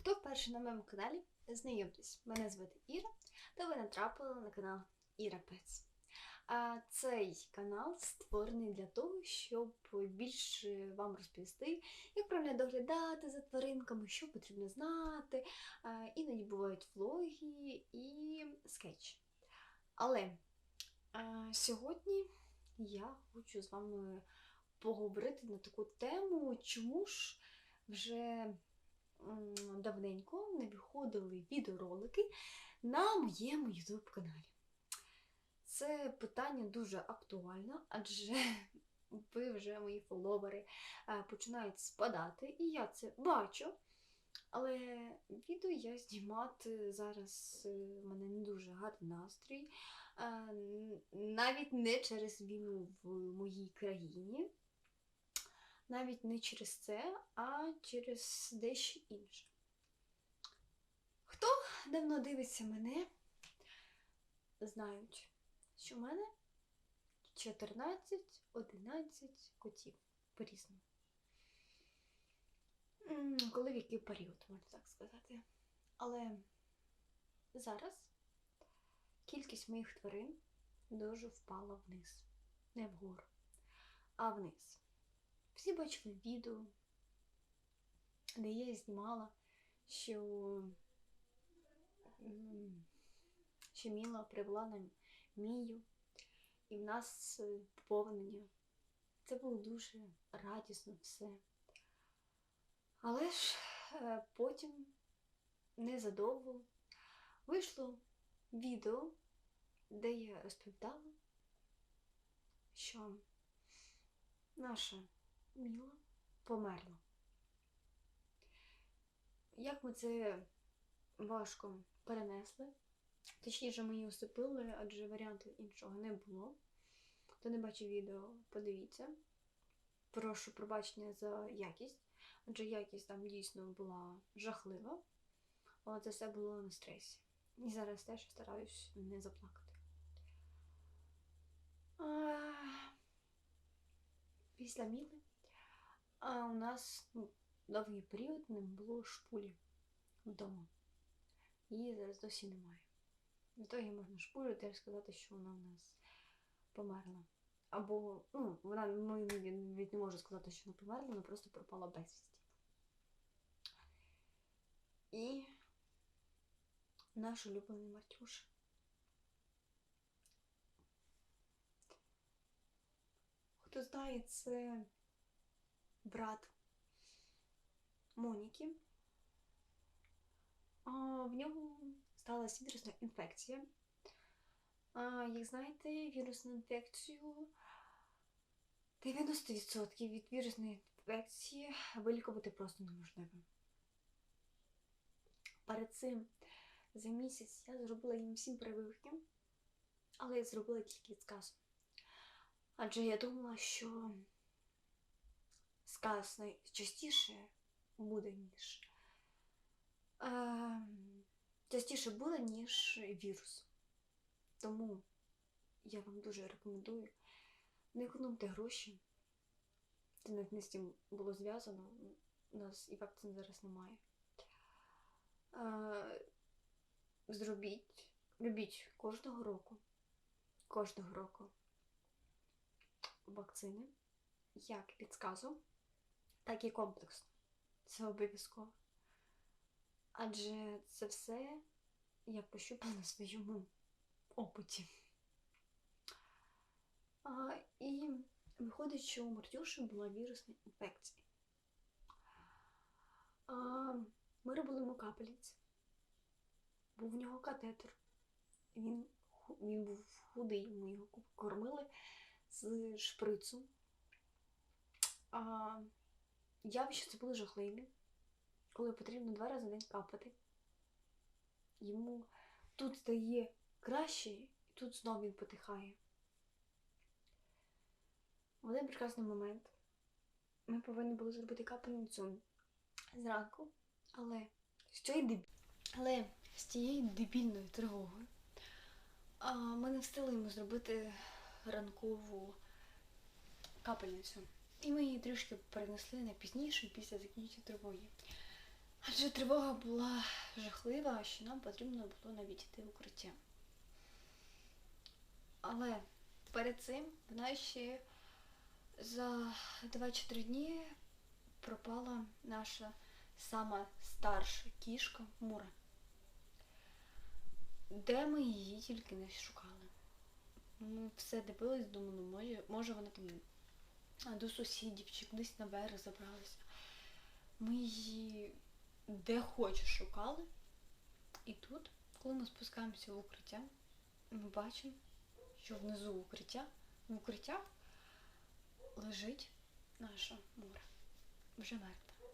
Хто вперше на моєму каналі, знайомтесь, мене звати Іра, та ви натрапили на канал Іра Пец. А цей канал створений для того, щоб більше вам розповісти, як правильно доглядати за тваринками, що потрібно знати. Іноді бувають влоги і скетчі. Але а, сьогодні я хочу з вами поговорити на таку тему, чому ж вже давненько не виходили відеоролики на моєму YouTube каналі. Це питання дуже актуальне, адже ви вже мої фоловери е, починають спадати, і я це бачу. Але відео я знімати зараз е, в мене не дуже гарний настрій. Е, Навіть не через війну в моїй країні, навіть не через це, а через дещо інше. Хто давно дивиться мене, знають, що в мене 14-11 котів по-різному. Коли в який період, можна так сказати. Але зараз кількість моїх тварин дуже впала вниз. Не вгору, а вниз. Всі бачили відео, де я знімала, що, що Міла привела нам Мію, і в нас е, поповнення. Це було дуже радісно все. Але ж е, потім незадовго вийшло відео, де я розповідала, що наша Міла померла. Як ми це важко перенесли, точніше, ми її усипили, адже варіантів іншого не було. Хто не бачив відео, подивіться. Прошу пробачення за якість, адже якість там дійсно була жахлива, але це все було на стресі. І зараз теж стараюсь не заплакати. А, Після Міли а у нас ну, довгий період не було шпулі вдома. Її зараз досі немає. В ітогі можна шпулю теж сказати, що вона в нас померла. Або, ну, вона ми навіть не можу сказати, що вона померла, вона просто пропала безвісті. І наш улюблений Мартюш. Хто знає, це брат Моніки. В нього сталася вірусна інфекція. Як знаєте, вірусну інфекцію 90% від вірусної інфекції вилікувати просто неможливо. Перед цим за місяць я зробила їм всім прививки, але я зробила тільки сказ. Адже я думала, що сказ найчастіше буде, ніж е, частіше буде, ніж вірус. Тому я вам дуже рекомендую не економте гроші. Це навіть не з цим було зв'язано. У нас і вакцин зараз немає. Е, зробіть, робіть кожного року, кожного року вакцини, як від сказу, так і комплексно. Це обов'язково. Адже це все я пощупала на своєму опиті. А, і виходить, що у Мартюші була вірусна інфекція. А, ми робили йому капельниці. Був в нього катетер. Він, він був худий, ми його кормили з шприцу. А, явище це було жахливе, коли потрібно два рази на день капати. Йому тут стає краще, і тут знову він потихає. В один прекрасний момент ми повинні були зробити капельницю зранку, але з цієї деб... але з тією дебільною тривогою ми не встигли йому зробити ранкову капельницю. І ми її трішки перенесли на пізніше після закінчення тривоги. Адже тривога була жахлива, що нам потрібно було навіть йти в укриття. Але перед цим в ще за 2-3 дні пропала наша сама старша кішка Мура. Де ми її тільки не шукали. Ми все дивились, думали, може, може вона там до сусідів чи кудись наверх забралася. Ми її де хочеш шукали. І тут, коли ми спускаємося в укриття, ми бачимо, що внизу укриття, в укриттях лежить наша Мура. Вже мертва.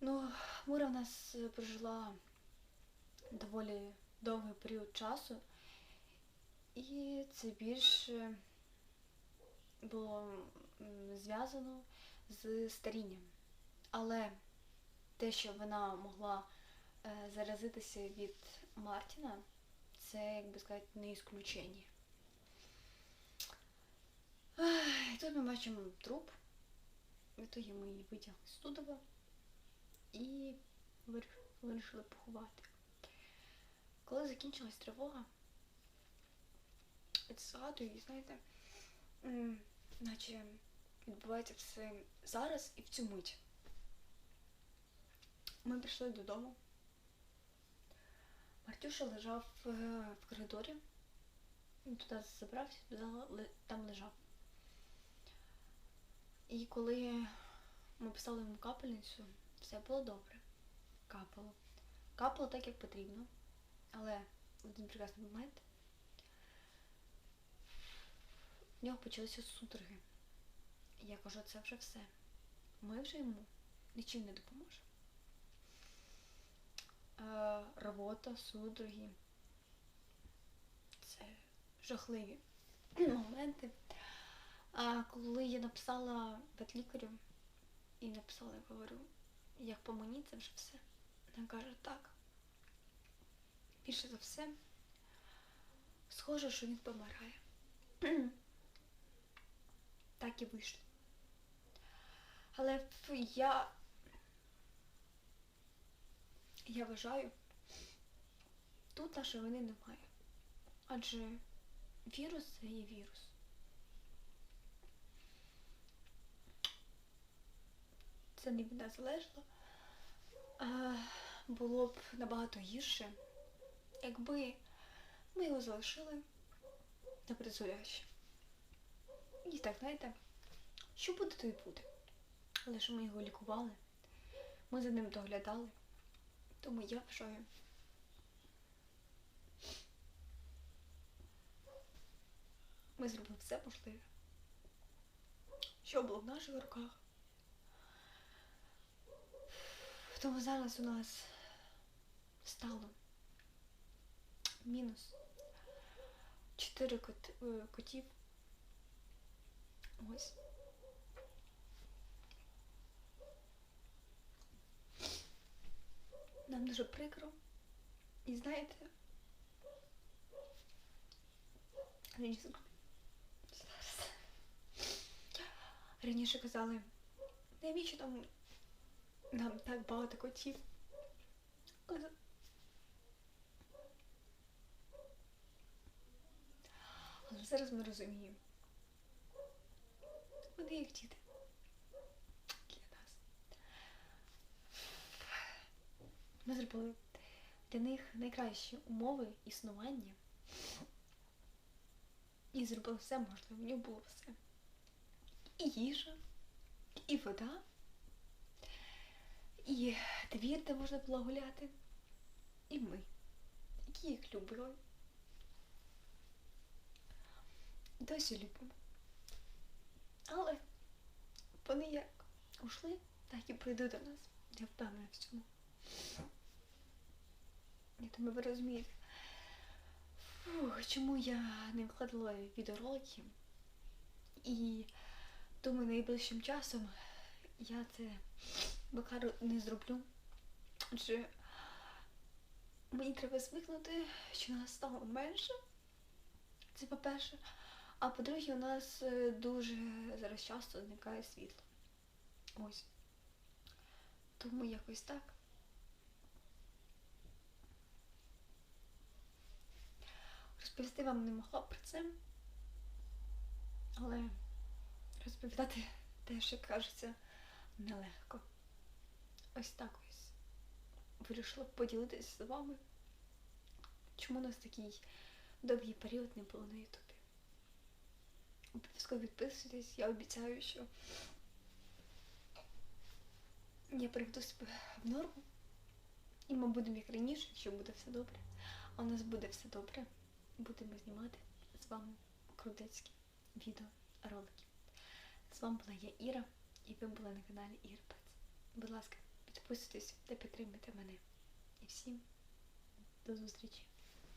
Ну, Мура в нас е, прожила доволі довгий період часу, і це більше було зв'язано з старінням. Але те, що вона могла е, заразитися від Мартіна, це, як би сказати, не ісключення. Ех, Тут ми бачимо труп. В ітогі ми її витягли з Тудова і вирішили поховати. Коли закінчилась тривога, згадую, і знаєте, наче відбувається все зараз і в цю мить. Ми прийшли додому. Мартюша лежав е, в коридорі. Він туди забрався, туди там лежав. І коли ми писали йому капельницю, все було добре. Капало. Капало так, як потрібно. Але в один прекрасний момент в нього почалися судороги. Я кажу, це вже все. Ми вже йому нічим не допоможемо. Е, Рвота, судороги. Це жахливі моменти. А коли я написала ветлікарю і написала, я говорю, як по мені це вже все. Вона каже, так. Більше за все, схоже, що він помирає. Так і вийшло. Але я. Я вважаю, тут нашої вини немає. Адже вірус це є вірус. Це не від нас залежало. Було б набагато гірше, якби ми його залишили на призволяще. І так, знаєте, що буде, то й буде. Але ж ми його лікували, ми за ним доглядали. Тому я вважаю. Ми зробили все можливе. Що було в наших руках. Тому зараз у нас стало мінус чотири кот, е, котів. Ось. Нам дуже прикро. І знаєте, раніше, казали, навіщо там нам так багато котів. Але зараз ми розуміємо. Вони як діти для нас. Ми зробили для них найкращі умови існування. І зробили все можливе. В нього було все. І їжа, і вода, і двір, де можна було гуляти. І ми, які їх любили. Досі любимо. Але вони як ушли, так і прийдуть до нас. Я впевнена в цьому. Я думаю, ви розумієте. Фух, чому я не вкладала відеоролики? І думаю, найближчим часом я це бакару не зроблю. Адже мені треба звикнути, що нас стало менше. Це по-перше. А по-друге, у нас е, дуже зараз часто зникає світло. Ось. Тому якось так. Розповісти вам не могла про це, але розповідати теж, як кажеться, нелегко. Ось так ось. Вирішила поділитися з вами. Чому у нас такий довгий період не було на Ютубі? Обов'язково підписуйтесь, я обіцяю, що я приведу себе в норму. І ми будемо як раніше, якщо буде все добре. А у нас буде все добре. Будемо знімати з вами крутецькі відео, ролики. З вами була я Іра, і ви були на каналі Ірпец. Будь ласка, підписуйтесь та підтримуйте мене. І всім до зустрічі!